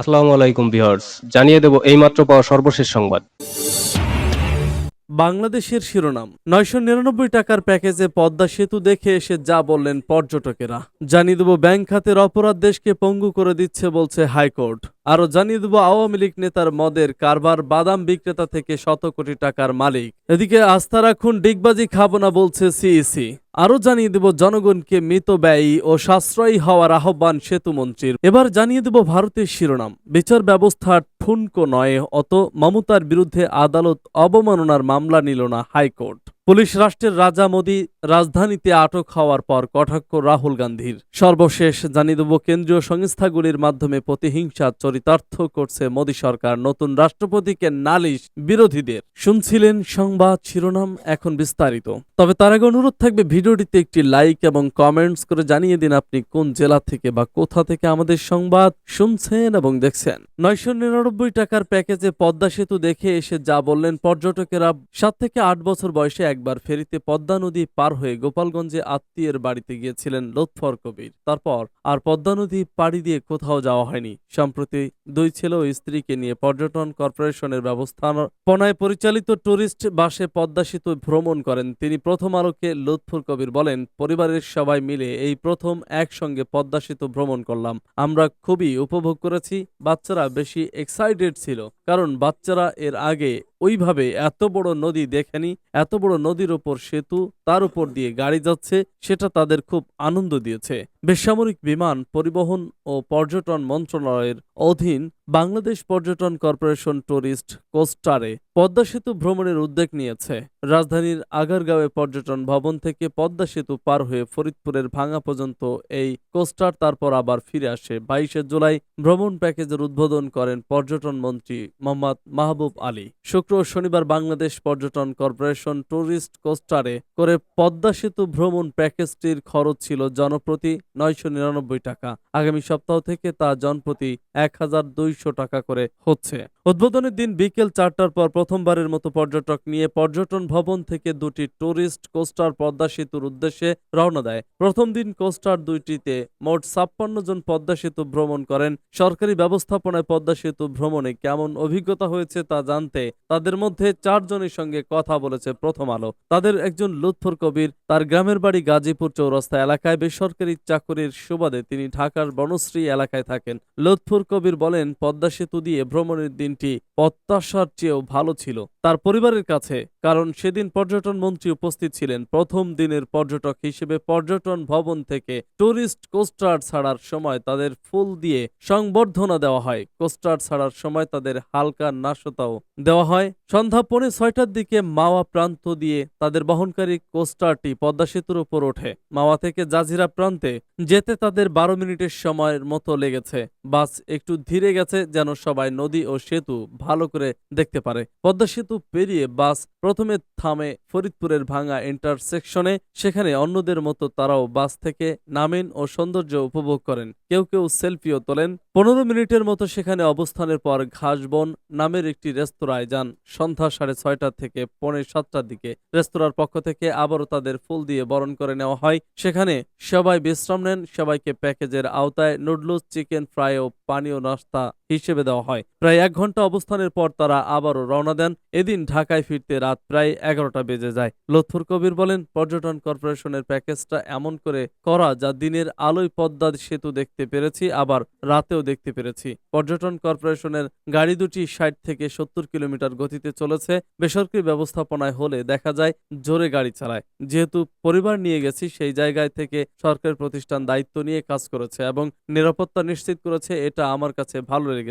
আসসালামু আলাইকুম ভিউয়ার্স, জানিয়ে দেব এইমাত্র পাওয়া সর্বশেষ সংবাদ। বাংলাদেশের শিরোনাম, নয়শো নিরানব্বই টাকার প্যাকেজে পদ্মা সেতু দেখে এসে যা বললেন পর্যটকেরা। জানিয়ে দেব ব্যাংক খাতের অপরাধ দেশকে পঙ্গু করে দিচ্ছে বলছে হাইকোর্ট। আরও জানিয়ে দেব আওয়ামী লীগ নেতার মদের কারবার, বাদাম বিক্রেতা থেকে শত কোটি টাকার মালিক। এদিকে আস্থা রাখুন, ডিগবাজি খাব না বলছে সিইসি। আরও জানিয়ে দেব, জনগণকে মৃত ব্যয়ী ও সাশ্রয়ী হওয়ার আহ্বান সেতুমন্ত্রীর। এবার জানিয়ে দেব ভারতের শিরোনাম। বিচার ব্যবস্থা ঠুনকো নয়, অত মমতার বিরুদ্ধে আদালত অবমাননার মামলা নিল না হাইকোর্ট। পুলিশ রাষ্ট্রের রাজা মোদী রাজধানীতে আটক হওয়ার পর কটাক্ষ রাহুল গান্ধীর। সর্বশেষ জানিয়ে দেব, কেন্দ্রীয় সংস্থাগুলির মাধ্যমে প্রতিহিংসা, চরিতার্থ করছে মোদী সরকার, নতুন রাষ্ট্রপতিকে নালিশ বিরোধীদের। শুনছিলেন সংবাদ শিরোনাম, এখন বিস্তারিত। তবে তার আগে অনুরোধ থাকবে, ভিডিওটিতে একটি লাইক এবং কমেন্টস করে জানিয়ে দিন আপনি কোন জেলা থেকে বা কোথা থেকে আমাদের সংবাদ শুনছেন এবং দেখছেন। নয়শো নিরানব্বই টাকার প্যাকেজে পদ্মা সেতু দেখে এসে যা বললেন পর্যটকেরা, সাত থেকে আট বছর বয়সে একবার ফেরিতে পদ্মা নদী পার হয়ে গোপালগঞ্জে আত্মীয়ের বাড়িতে গিয়েছিলেন লোৎফর কবির। তারপর আর পদ্মা নদী পাড়ি দিয়ে কোথাও যাওয়া হয়নি। সম্প্রতি দুই ছেলে ও স্ত্রীকে নিয়ে পর্যটন কর্পোরেশনের ব্যবস্থাপনায় পরিচালিত ট্যুরিস্ট বাসে পদ্মা সেতু ভ্রমণ করেন তিনি। প্রথম আলোকে লুৎফুর কবির বলেন, পরিবারের সবাই মিলে এই প্রথম একসঙ্গে পদ্মা সেতু ভ্রমণ করলাম। আমরা খুবই উপভোগ করেছি, বাচ্চারা বেশি এক্সাইটেড ছিল। কারণ বাচ্চারা এর আগে ওইভাবে এত বড় নদী দেখেনি, এত বড় নদীর ওপর সেতু তার উপর দিয়ে গাড়ি যাচ্ছে, সেটা তাদের খুব আনন্দ দিয়েছে। বেসামরিক বিমান পরিবহন ও পর্যটন মন্ত্রণালয়ের অধীন বাংলাদেশ পর্যটন কর্পোরেশন ট্যুরিস্ট কোস্টারে পদ্মা সেতু ভ্রমণের উদ্যোগ নিয়েছে। রাজধানীর আগারগাঁওয়ে পর্যটন ভবন থেকে পদ্মা সেতু পার হয়ে ফরিদপুরের ভাঙা পর্যন্ত এই কোস্টার, তারপর আবার ফিরে আসে বাইশে জুলাই ভ্রমণ প্যাকেজের উদ্বোধন করেন পর্যটন মন্ত্রী মোহাম্মদ মাহবুব আলী। শুক্র শনিবার বাংলাদেশ পর্যটন কর্পোরেশন ট্যুরিস্ট কোস্টারে করে পদ্মা সেতু ভ্রমণ প্যাকেজটির খরচ ছিল জনপ্রতি নয়শো নিরানব্বই টাকা। আগামী সপ্তাহ থেকে তা জনপ্রতি এক হাজার দুইশো টাকা করে হচ্ছে। উদ্বোধনের দিন বিকেল চারটার পর প্রথমবারের মতো পর্যটক নিয়ে পর্যটন ভবন থেকে দুটি ট্যুরিস্ট কোস্টার পদ্মা সেতুর উদ্দেশ্যে রওনা দেয়। প্রথম দিন কোস্টার দুইটিতে মোট ছাপ্পান্ন জন পদ্মা সেতু ভ্রমণ করেন। সরকারি ব্যবস্থাপনায় পদ্মা সেতু ভ্রমণে কেমন অভিজ্ঞতা হয়েছে তা জানতে তাদের মধ্যে চারজনের সঙ্গে কথা বলেছে প্রথম আলো। তাদের একজন লুৎফর কবির, তার গ্রামের বাড়ি গাজীপুর চৌরাস্তা এলাকায় বেসরকারি চাকরির সুবাদে তিনি ঢাকার বনশ্রী এলাকায় থাকেন। লুৎফর কবির বলেন, পদ্মা সেতু দিয়ে ভ্রমণের দিনটি প্রত্যাশার চেয়েও ভালো ছিল। তার পরিবারের কাছে, কারণ সেদিন পর্যটন মন্ত্রী উপস্থিত ছিলেন, প্রথম দিনের পর্যটক হিসেবে পর্যটন ভবন থেকে টুরিস্ট কোস্টার ছাড়ার সময় তাদের ফুল দিয়ে সংবর্ধনা দেওয়া হয়। কোস্টার ছাড়ার সময় তাদের হালকা নাশতাও দেওয়া হয়। সন্ধ্যা পৌনে ছয়টার দিকে মাওয়া প্রান্ত দিয়ে তাদের বহনকারী কোস্টারটি পদ্মা সেতুর উপর ওঠে। মাওয়া থেকে জাজিরা প্রান্তে যেতে তাদের বারো মিনিটের সময়ের মতো লেগেছে। বাস একটু ধীরে গেছে যেন সবাই নদী ও সেতু ভালো করে দেখতে পারে। পদ্মা সেতু পেরিয়ে বাস প্রথমে থামে ফরিদপুরের ভাঙা ইন্টারসেকশনে। সেখানে অন্যদের মতো তারাও বাস থেকে নামেন ও সৌন্দর্য উপভোগ করেন। কেউ কেউ সেলফিও তোলেন। পনেরো মিনিটের মতো সেখানে অবস্থানের পর ঘাসবন নামের একটি রেস্তোরাঁয় যান। সন্ধ্যা সাড়ে ছয়টা থেকে পৌনে সাতটার দিকে। রেস্তোরাঁর পক্ষ থেকে আবারও তাদের ফুল দিয়ে বরণ করে নেওয়া হয়। সেখানে সবাই বিশ্রাম নেন। সবাইকে প্যাকেজের আওতায় নুডলস, চিকেন ফ্রাই ও পানীয় নাস্তা হিসেবে দেওয়া হয়। প্রায় এক ঘণ্টা অবস্থানের পর তারা আবারও রওনা দেন। এদিন ঢাকায় ফিরতে রাত প্রায় এগারোটা বেজে যায়। লথুর কবির বলেন, পর্যটন কর্পোরেশনের প্যাকেজটা এমন করে করা যা দিনের আলোয় পদ্মা সেতু দেখতে পেরেছি, আবার রাতেও দেখতে পেরেছি। পর্যটন কর্পোরেশনের গাড়ি দুটি ষাট থেকে সত্তর কিলোমিটার গতিতে চলেছে। বেসরকারি ব্যবস্থাপনায় হলে দেখা যায়, জোরে গাড়ি চালায়। যেহেতু পরিবার নিয়ে গেছি, সেই জায়গায় থেকে সরকারি প্রতিষ্ঠান দায়িত্ব নিয়ে কাজ করেছে এবং নিরাপত্তা নিশ্চিত করেছে, এটা আমার কাছে ভালো লেগেছে।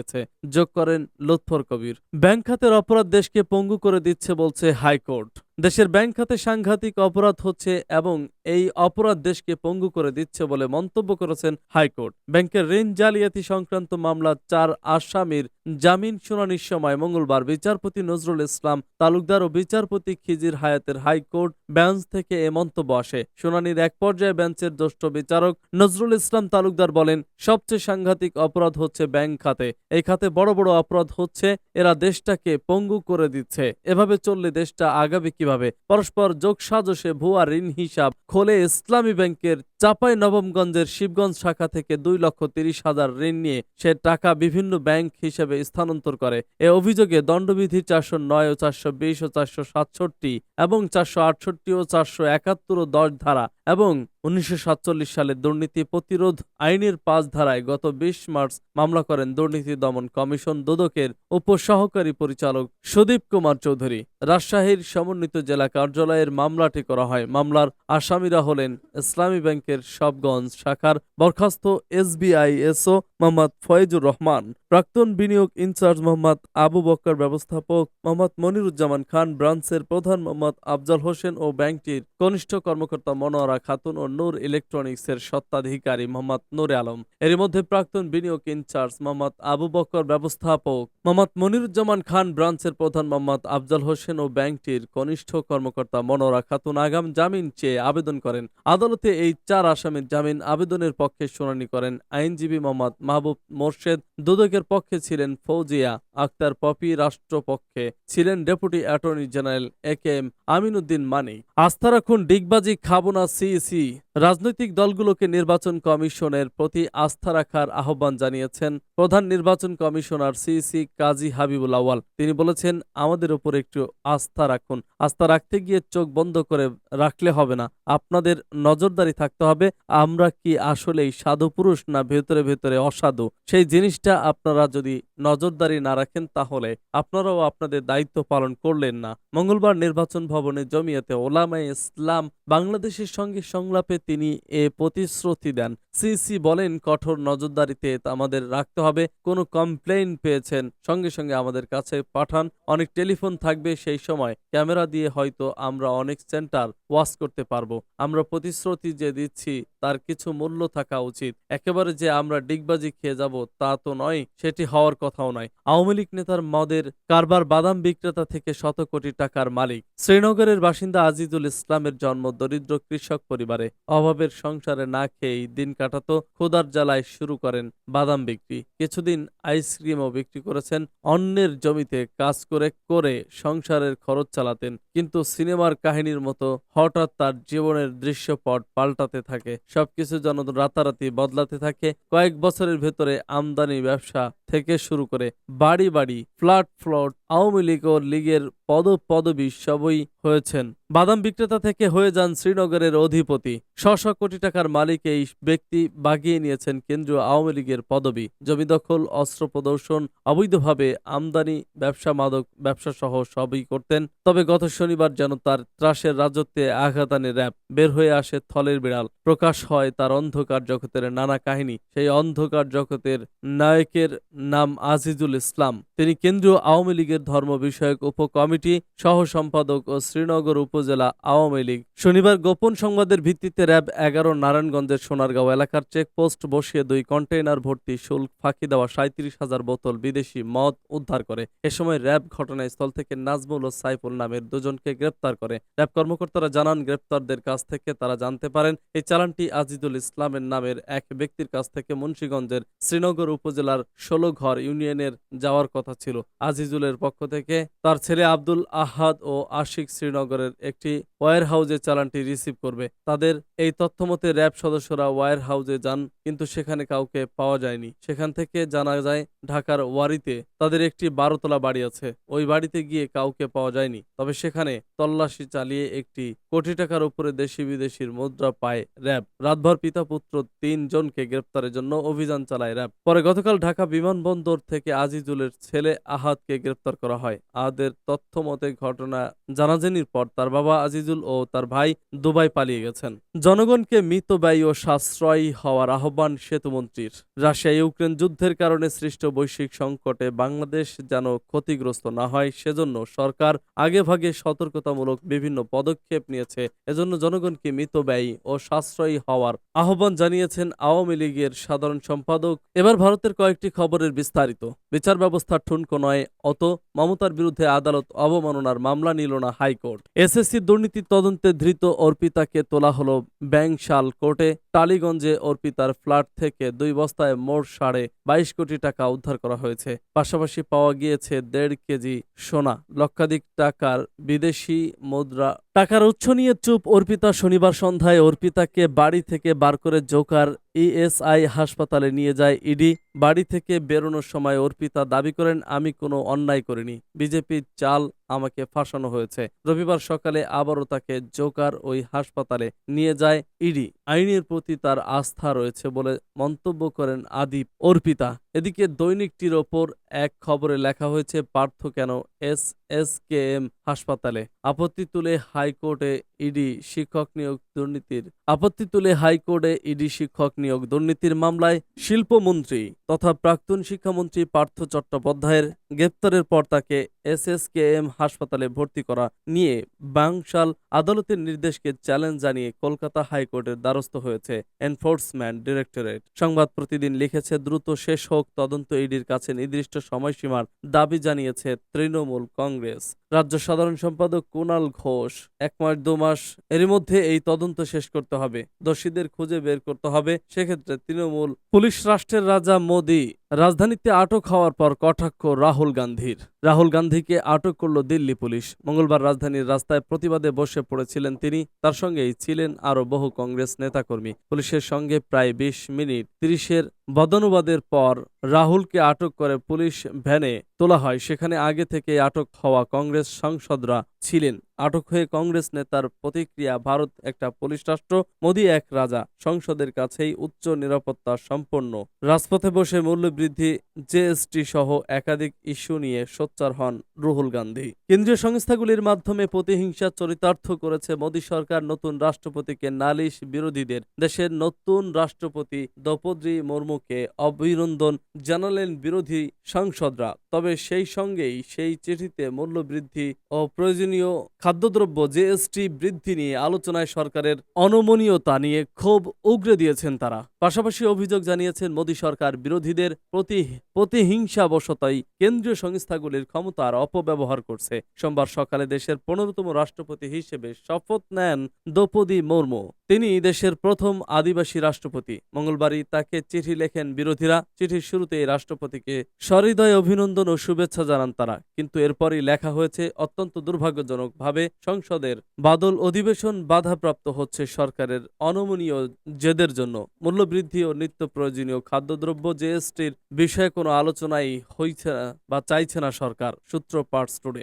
যোগ করেন লুৎফর কবির। ব্যাংক খাতের অপরাধ দেশকে পঙ্গু করে দিচ্ছে বলছে হাইকোর্ট। দেশের ব্যাংক খাতে সাংঘাতিক অপরাধ হচ্ছে এবং এই অপরাধ দেশকে পঙ্গু করে দিচ্ছে বলে মন্তব্য করেছেন হাইকোর্ট। ব্যাংকের ঋণ জালিয়াতি সংক্রান্ত মামলা চার আসামির জামিন শুনানির সময় মঙ্গলবার বিচারপতি নজরুল ইসলাম, তালুকদার ও বিচারপতি খিজির হায়াতের হাইকোর্ট বেঞ্চ থেকে এ মন্তব্য আসে। শুনানির এক পর্যায়ে বেঞ্চের জ্যেষ্ঠ বিচারক নজরুল ইসলাম তালুকদার বলেন, সবচেয়ে সাংঘাতিক অপরাধ হচ্ছে ব্যাংক খাতে। এই খাতে বড় বড় অপরাধ হচ্ছে, এরা দেশটাকে পঙ্গু করে দিচ্ছে। এভাবে চললে দেশটা আগাবে কীভাবে? পরস্পর যোগ সাজসে ভুয়া ঋণ হিসাব খোলে ইসলামী ব্যাংকের চাপাই নবমগঞ্জের শিবগঞ্জ শাখা থেকে দুই লক্ষ তিরিশ হাজার ঋণ নিয়ে সে টাকা বিভিন্ন ব্যাংক হিসেবে স্থানান্তর করে। এ অভিযোগে দণ্ডবিধি চারশো নয় ও চারশো বিশ ও চারশো সাতষট্টি এবং চারশো আটষট্টি ও চারশো একাত্তর ও দশ ধারা এবং উনিশশো সাতচল্লিশ সালে দুর্নীতি প্রতিরোধ আইনের পাঁচ ধারায় গত বিশ মার্চ মামলা করেন দুর্নীতি দমন কমিশন দুদকের উপসহকারী পরিচালক সুদীপ কুমার চৌধুরী। রাজশাহীর সমন্বিত জেলা কার্যালয়ের মামলাটি করা হয়। মামলার আসামিরা হলেন ইসলামী ব্যাংকের সবগঞ্জ শাখার বরখাস্ত এসবিআই এসও মোহাম্মদ ফয়েজুর রহমান, প্রাক্তন বিনিয়োগ ইনচার্জ মোহাম্মদ আবু বক্কর, ব্যবস্থাপক মোহাম্মদ মনিরুজ্জামান খান, ব্রাঞ্চের প্রধান মোহাম্মদ আফজাল হোসেন ও ব্যাংকটির কনিষ্ঠ কর্মকর্তা মনোয়ারা খাতুন ও নূর ইলেকট্রনিক্সের সত্ত্বাধিকারী মোহাম্মদ নূরে আলম। এর মধ্যে প্রাক্তন বিনিয়োগ ইনচার্জ মোহাম্মদ আবু বক্কর, ব্যবস্থাপক মোহাম্মদ মনিরুজ্জামান খান, ব্রাঞ্চের প্রধান মোহাম্মদ আফজাল হোসেন ও ব্যাংকটির কনিষ্ঠ কর্মকর্তা মনোয়ারা খাতুন আগাম জামিন চেয়ে আবেদন করেন। আদালতে এই চার আসামির জামিন আবেদনের পক্ষে শুনানি করেন আইনজীবী মোহাম্মদ মাহবুব মোর্শেদ। দুদকের পক্ষে ছিলেন ফৌজিয়া আক্তার পপি রাষ্ট্রপক্ষে ছিলেন deputy attorney general A K M Aminuddin Manik আস্থা রাখুন ডিগবাজি খাব না সিইসি রাজনৈতিক দলগুলোকে নির্বাচন কমিশনের প্রতি আস্থা রাখার আহ্বান জানিয়েছেন প্রধান নির্বাচন কমিশনার সিইসি কাজী হাবিবুল আওয়াল তিনি বলেছেন, আমাদের উপর একটু আস্থা রাখুন। আস্থা রাখতে গিয়ে চোখ বন্ধ করে রাখলে হবে না। আপনাদের নজরদারি থাকতে হবে। আমরা কি আসলেই সাধু পুরুষ না ভেতরে ভেতরে অসাধু? সেই জিনিসটা আপনারা যদি নজরদারি না রাখেন, তাহলে আপনারাও আপনাদের দায়িত্ব পালন করলেন না। মঙ্গলবার নির্বাচন ভবনে জমিয়েতে ওলামায়ে ইসলাম বাংলাদেশের সঙ্গে সংলাপে তিনি এ প্রতিশ্রুতি দেন। সিসি বলেন, কঠোর নজরদারিতে আমাদের রাখতে হবে। কোনো কমপ্লেইন পেয়েছেন, সঙ্গে সঙ্গে আমাদের কাছে পাঠান। অনেক টেলিফোন থাকবে সেই সময়। ক্যামেরা দিয়ে হয়তো আমরা অনেক সেন্টার ওয়াশ করতে পারব। আমরা প্রতিশ্রুতি যে দিচ্ছি, তার কিছু মূল্য থাকা উচিত। একেবারে যে আমরা ডিগবাজি খেয়ে যাব, তা তো নয়, সেটি হওয়ার কথাও নয়। আওয়ামী লীগ নেতার মদের কারবার বাদাম বিক্রেতা থেকে শত কোটি টাকার মালিক। শ্রীনগরের বাসিন্দা আজিজুল ইসলামের জন্ম দরিদ্র কৃষক পরিবারে। অভাবের সংসারে না খেয়েই দিন কাটাতো খোদার জ্বালায় শুরু করেন বাদাম বিক্রি। কিছুদিন আইসক্রিমও বিক্রি করেছেন। অন্যের জমিতে কাজ করে করে সংসারের খরচ চালাতেন। কিন্তু সিনেমার কাহিনীর মতো হঠাৎ তার জীবনের দৃশ্যপট পাল্টাতে থাকে। সবকিছু যেন রাতারাতি বদলাতে থাকে। কয়েক বছরের ভেতরে আমদানি ব্যবসা থেকে শুরু করে বাড়ি বাড়ি, ফ্ল্যাট, ফ্লট, আওয়ামী লীগ ও লীগের পদ পদবি সবই হয়েছেন। বাদাম বিক্রেতা থেকে হয়ে যান শ্রীনগরের অধিপতি। শ কোটি টাকার মালিক এই ব্যক্তি বাগিয়ে নিয়েছেন কেন্দ্রীয় আওয়ামী লীগের পদবি। জমি দখল, অস্ত্র প্রদর্শন, অবৈধভাবে আমদানি, ব্যবসা মাদক, ব্যবসা সহ সবই করতেন। তবে গত শনিবার যেন তার ত্রাসের রাজত্বে আঘাত আনে র্যাব। বের হয়ে আসে থলের বিড়াল। প্রকাশ হয় তার অন্ধকার জগতের নানা কাহিনী। সেই অন্ধকার জগতের নায়কের নাম আজিজুল ইসলাম। তিনি কেন্দ্রীয় আওয়ামী লীগের ধর্ম বিষয়ক উপকমিটি সহ সম্পাদক ও শ্রীনগর উপজেলা আওয়ামী লীগ। শনিবার গোপন সংবাদের ভিত্তিতে র্যাব এগারো নারায়ণগঞ্জের সোনারগাঁও এলাকার চেকপোস্ট বসিয়ে দুই কন্টেইনার ভর্তি শুল্ক ফাঁকি দেওয়া সাঁত্রিশ হাজার বোতল বিদেশি মদ উদ্ধার করে। এ সময় র্যাব ঘটনাস্থল থেকে নাজমুল ও সাইফুল নামের দুজনকে গ্রেপ্তার করে। র্যাব কর্মকর্তারা জানান, গ্রেপ্তারদের কাছ থেকে তারা জানতে পারেন, এই চালানটি আজিজুল ইসলামের নামের এক ব্যক্তির কাছ থেকে মুন্সীগঞ্জের শ্রীনগর উপজেলার ষোলো ঘর ইউনিয়নের যাওয়ার কথা ছিল। আজিজুলের পক্ষ থেকে তার ছেলে আব্দুল আহাদ ও আশিক শ্রীনগরের একটি ওয়ার হাউজে চালানটি রিসিভ করবে। তাদের এই তথ্যমতে র্যাব সদস্যরা ওয়ার হাউজে যান, কিন্তু সেখানে কাউকে পাওয়া যায়নি। সেখান থেকে জানা যায়, ঢাকার ওয়ারিতে তাদের একটি বারোতলা বাড়ি আছে। ওই বাড়িতে গিয়ে কাউকে পাওয়া যায়নি। তবে সেখানে তল্লাশি চালিয়ে একটি কোটি টাকার উপরে দেশি বিদেশির মুদ্রা পায় র্যাব। রাতভর পিতা পুত্র তিনজনকে গ্রেপ্তারের জন্য অভিযান চালায় র্যাব। পরে গতকাল ঢাকা বিমানবন্দর থেকে আজিজুলের ছেলে আহাদকে গ্রেপ্তার করা হয়। আহাদের তথ্য মতে ঘটনা জানাজানির পর তার বাবা আজিজুল ও তার ভাই দুবাই পালিয়ে গেছেন। জনগণকে মিতব্যয়ী ও সাশ্রয়ী হওয়ার আহ্বান সেতুমন্ত্রীর। রাশিয়া ইউক্রেন যুদ্ধের কারণে সৃষ্ট বৈশ্বিক সংকটে বাংলাদেশ যেন ক্ষতিগ্রস্ত না হয়, সেজন্য সরকার আগেভাগে সতর্কতামূলক বিভিন্ন পদক্ষেপ নিয়েছে। এজন্য জনগণকে মিতব্যয়ী ও সাশ্রয়ী হওয়ার আহ্বান জানিয়েছেন আওয়ামী লীগের সাধারণ সম্পাদক। এবার ভারতের কয়েকটি খবরের বিস্তারিত। বিচার ব্যবস্থার ঠুনকো নয়, অত মমতার বিরুদ্ধে আদালত অবমাননার মামলা নিল না হাইকোর্ট। এসএসসি দুর্নীতি তদন্তে ধৃত অর্পিতাকে তোলা হলো ব্যাংশাল কোর্টে। টালিগঞ্জে অর্পিতার ফ্ল্যাট থেকে দুই বস্তায় মোট সাড়ে বাইশ কোটি টাকা উদ্ধার করা হয়েছে। পাশাপাশি পাওয়া গিয়েছে দেড় কেজি সোনা। লক্ষাধিক টাকার বিদেশি মুদ্রা। টাকার উৎস নিয়ে চুপ অর্পিতা শনিবার সন্ধ্যায় অর্পিতাকে বাড়ি থেকে বার করে জোকার ইএসআই হাসপাতালে নিয়ে যায় ইডি। বাড়ি থেকে বেরোনোর সময় অর্পিতা দাবি করেন, আমি কোনো অন্যায় করিনি। বিজেপির চাল আমাকে ফাঁসানো হয়েছে। রবিবার সকালে আবারও তাকে জোকার ওই হাসপাতালে নিয়ে যায় ইডি। আইনের প্রতি তার আস্থা রয়েছে বলে মন্তব্য করেন আদিপ অর্পিতা। এদিকে দৈনিকটির ওপর এক খবরে লেখা হয়েছে, পার্থ কেন এস এস কে এম হাসপাতালে? আপত্তি তুলে হাইকোর্টে ইডি শিক্ষক নিয়োগ দুর্নীতির, আপত্তি তুলে হাইকোর্টে ইডি শিক্ষক নিয়োগ দুর্নীতির মামলায় শিল্পমন্ত্রী তথা প্রাক্তন শিক্ষামন্ত্রী পার্থ চট্টোপাধ্যায়ের গ্রেপ্তারের পর তাকে এসএসকেএম হাসপাতালে ভর্তি করা নিয়ে বাংশাল আদালতের নির্দেশকে চ্যালেঞ্জ জানিয়ে কলকাতা হাইকোর্টের দ্বারস্থ হয়েছে এনফোর্সমেন্ট ডিরেক্টরেট। সংবাদ প্রতিদিন লিখেছে, দ্রুত শেষ হোক তদন্ত ইডির কাছে নির্দিষ্ট সময়সীমার দাবি জানিয়েছে তৃণমূল কংগ্রেস। রাজ্য সাধারণ সম্পাদক কুণাল ঘোষ, এক মাস, দু মাস এরই মধ্যে এই তদন্ত শেষ করতে হবে। দোষীদের খুঁজে বের করতে হবে। সেক্ষেত্রে তৃণমূল, পুলিশ রাষ্ট্রের রাজা মোদী, রাজধানীতে আটক হওয়ার পর কটাক্ষ রাহুল গান্ধীর। রাহুল গান্ধীকে আটক করল দিল্লি পুলিশ। মঙ্গলবার রাজধানীর রাস্তায় প্রতিবাদে বসে পড়েছিলেন তিনি। তার সঙ্গেই ছিলেন আরও বহু কংগ্রেস নেতাকর্মী। পুলিশের সঙ্গে প্রায় বিশ মিনিট তিরিশের বদনুবাদের পর রাহুলকে আটক করে পুলিশ ভ্যানে তোলা হয়। সেখানে আগে থেকে আটক হওয়া কংগ্রেস সাংসদরা ছিলেন। আটক হয়ে কংগ্রেস নেতার প্রতিক্রিয়া, ভারত একটা পুলিশ রাষ্ট্র, মোদী এক রাজা, সংসদের কাছেই উচ্চ নিরাপত্তা সম্পন্ন। রাজপথে বসে মূল্যবৃদ্ধি জিএসটি সহ একাধিক ইস্যু নিয়ে সোচ্চার হন রুহুল গান্ধী। কেন্দ্রীয় সংস্থাগুলির মাধ্যমে প্রতিহিংসা চরিতার্থ করেছে মোদী সরকার নতুন রাষ্ট্রপতিকে নালিশ বিরোধীদের। দেশের নতুন রাষ্ট্রপতি দ্রৌপদী মুর্মুকে অভিনন্দন জানালেন বিরোধী সাংসদরা। তবে সেই সঙ্গেই সেই চিঠিতে মূল্যবৃদ্ধি ও প্রয়োজনীয় খাদ্যদ্রব্য জিএসটি বৃদ্ধি নিয়ে আলোচনায় সরকারের অনমনীয়তা নিয়ে ক্ষোভ উগরে দিয়েছেন তারা। পাশাপাশি অভিযোগ জানিয়েছেন, মোদী সরকার বিরোধীদের প্রতি, প্রতিহিংসাবশতাই কেন্দ্রীয় সংস্থাগুলির ক্ষমতার অপব্যবহার করছে। সোমবার সকালে দেশের পনেরোতম রাষ্ট্রপতি হিসেবে শপথ নেন দ্রৌপদী মুর্মু। তিনি দেশের প্রথম আদিবাসী রাষ্ট্রপতি। মঙ্গলবারই তাকে চিঠি লেখেন বিরোধীরা। চিঠির শুরুতেই রাষ্ট্রপতিকে সহৃদয় অভিনন্দন ও শুভেচ্ছা জানান তারা। কিন্তু এরপরই লেখা হয়েছে, অত্যন্ত দুর্ভাগ্যজনকভাবে সংসদের বাদল অধিবেশন বাধাপ্রাপ্ত হচ্ছে সরকারের অনমনীয় জেদের জন্য। মূল্যবৃদ্ধি ও নিত্য প্রয়োজনীয় খাদ্যদ্রব্য, জিএসটির বিষয়ে কোনো আলোচনাই হইছে না বা চাইছে না সরকার, সূত্র পার্টস টুডে।